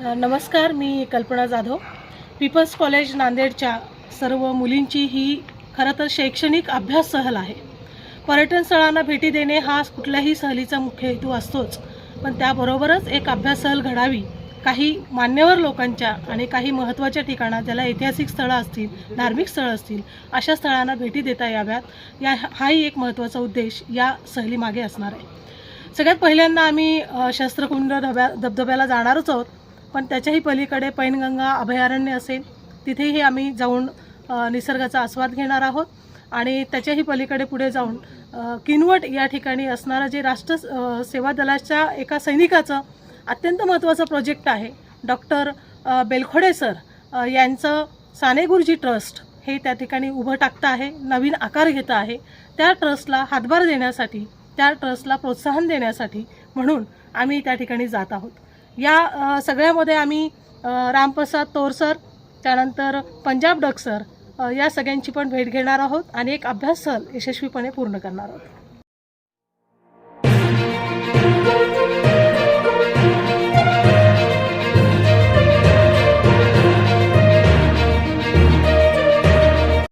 नमस्कार मी कल्पना Jadhav. People's college नांदेडच्या सर्व मुलींची ही खरं तर शैक्षणिक अभ्यास सहल आहे. पर्यटन स्थळांना भेटी देणे हा कुठल्याही सहलीचा मुख्य हेतू असतोच पण त्याबरोबरच एक अभ्यास सहल घडावी काही मान्यवर लोकांच्या आणि काही महत्त्वाच्या ठिकाणा ज्याला ऐतिहासिक स्थळं असतील धार्मिक स्थळं असतील अशा स्थळांना भेटी देता याव्यात. या हाही एक महत्त्वाचा उद्देश या सहलीमागे असणार आहे. सगळ्यात पहिल्यांदा आम्ही शस्त्रकुंड धब्या धबधब्याला जाणारच आहोत. पण त्याच्याही पलीकडे पैनगंगा अभयारण्य असेल तिथेही आम्ही जाऊन निसर्गाचा आस्वाद घेणार आहोत. आणि त्याच्याही पलीकडे पुढे जाऊन किनवट या ठिकाणी असणारं जे राष्ट्र सेवा दलाच्या एका सैनिकाचं अत्यंत महत्त्वाचं प्रोजेक्ट आहे. डॉक्टर बेलखोडे सर यांचं साने गुरुजी ट्रस्ट हे त्या ठिकाणी उभं टाकतं आहे नवीन आकार घेतं आहे. त्या ट्रस्टला हातभार देण्यासाठी त्या ट्रस्टला प्रोत्साहन देण्यासाठी म्हणून आम्ही त्या ठिकाणी जात आहोत. या सगळ्यामध्ये आम्ही रामप्रसाद रामप्रसाद तोरसर त्यानंतर पंजाब डग सर या सगळ्यांची पण भेट घेणार आहोत आणि एक अभ्यास सहल यशस्वीपणे पूर्ण करणार आहोत.